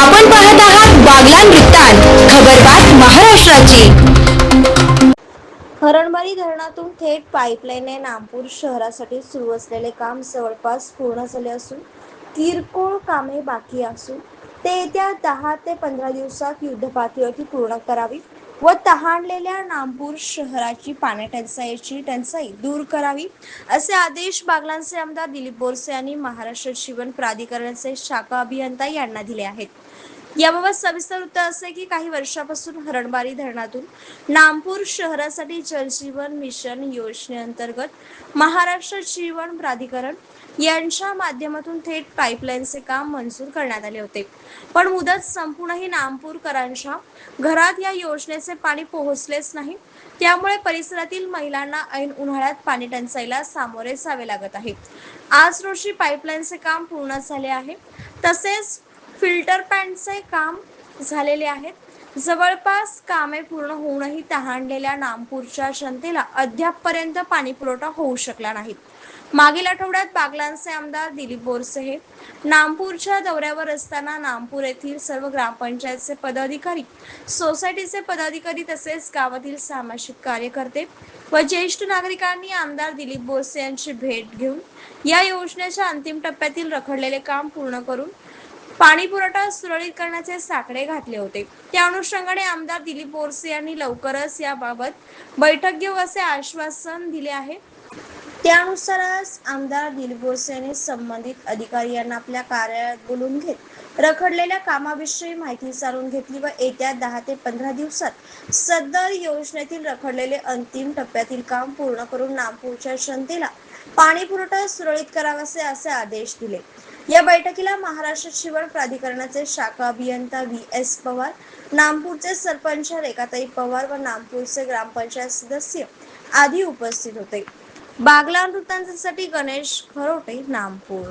आपण पाहत आहात बागलान वृत्तांत खबरबात महाराष्ट्राची. हरणबारी धरणातून थेट पाईपलाईनने नागपूर शहरासाठी सुरू असलेले काम जवळपास पूर्ण झाले असून किरकोळ कामे बाकी असून ते येत्या दहा ते पंधरा दिवसात युद्धपातळीवरती पूर्ण करावी. व तहानलेल्या नामपूर शहराची पाणीटंचाईची टंचाई दूर करावी असे आदेश बागलांचे आमदार दिलीप बोरसे यांनी महाराष्ट्र जीवन प्राधिकरणाचे शाखा अभियंता यांना दिले आहेत. याबाबत सविस्तर उत्तर असे की काही वर्षापासून हरणबारी धरणातून नामपूर शहरासाठी जलजीवन मिशन योजनेअंतर्गत महाराष्ट्र जीवन प्राधिकरण यांच्या माध्यमातून थेट पाईपलाईनचे काम मंजूर करण्यात आले होते. पण मुदत संपूर्णही नामपूरकरांच्या घरात या योजनेचे पाणी पोहोचलेच नाही. त्यामुळे परिसरातील महिलांना ऐन उन्हाळ्यात पाणी टंचाईला सामोरे जावे लागत आहे. आज रोजी पाईपलाईनचे काम पूर्ण झाले आहे. तसेच फिल्टर पॅन्टचे काम झालेले आहेत. जवळपास कामे पूर्ण होऊनही तहानलेल्या नामपूरच्या जनतेला अद्यापपर्यंत पाणी पुरवठा होऊ शकला नाही. मागील आठवड्यात बागलांचे आमदार दिलीप बोरसे हे नामपूरच्या दौऱ्यावर असताना नामपूर येथील सर्व ग्रामपंचायतचे पदाधिकारी सोसायटीचे पदाधिकारी तसेच गावातील सामाजिक कार्यकर्ते व ज्येष्ठ नागरिकांनी आमदार दिलीप बोरसे यांची भेट घेऊन या योजनेच्या अंतिम टप्प्यातील रखडलेले काम पूर्ण करून पाणी पुरवठा सुरळीत करण्याचे साकडे घातले होते. त्या अनुषंगाने आमदार दिलीप बोरसे यांनी लवकरच याबाबत बैठक घेऊ असे आश्वासन दिले आहे. त्यानुसारच आमदार दिलीप बोरसे यांनी संबंधित अधिकारी यांना आपल्या कार्यालयात बोलून घेत रखडलेल्या कामाविषयी माहिती जाणून घेतली व येत्या दहा ते पंधरा दिवसात सदर योजनेतील रखडलेले अंतिम टप्प्यातील काम पूर्ण करून नागपूरच्या जनतेला पाणी पुरवठा सुरळीत करावासे असे आदेश दिले. या बैठकीला महाराष्ट्र शिवण प्राधिकरणाचे शाखा अभियंता व्ही एस पवार नामपूरचे सरपंच रेखाताई पवार व नामपूरचे ग्रामपंचायत सदस्य आदी उपस्थित होते. बागला वृत्तांतासाठी गणेश खरोटे नामपूर.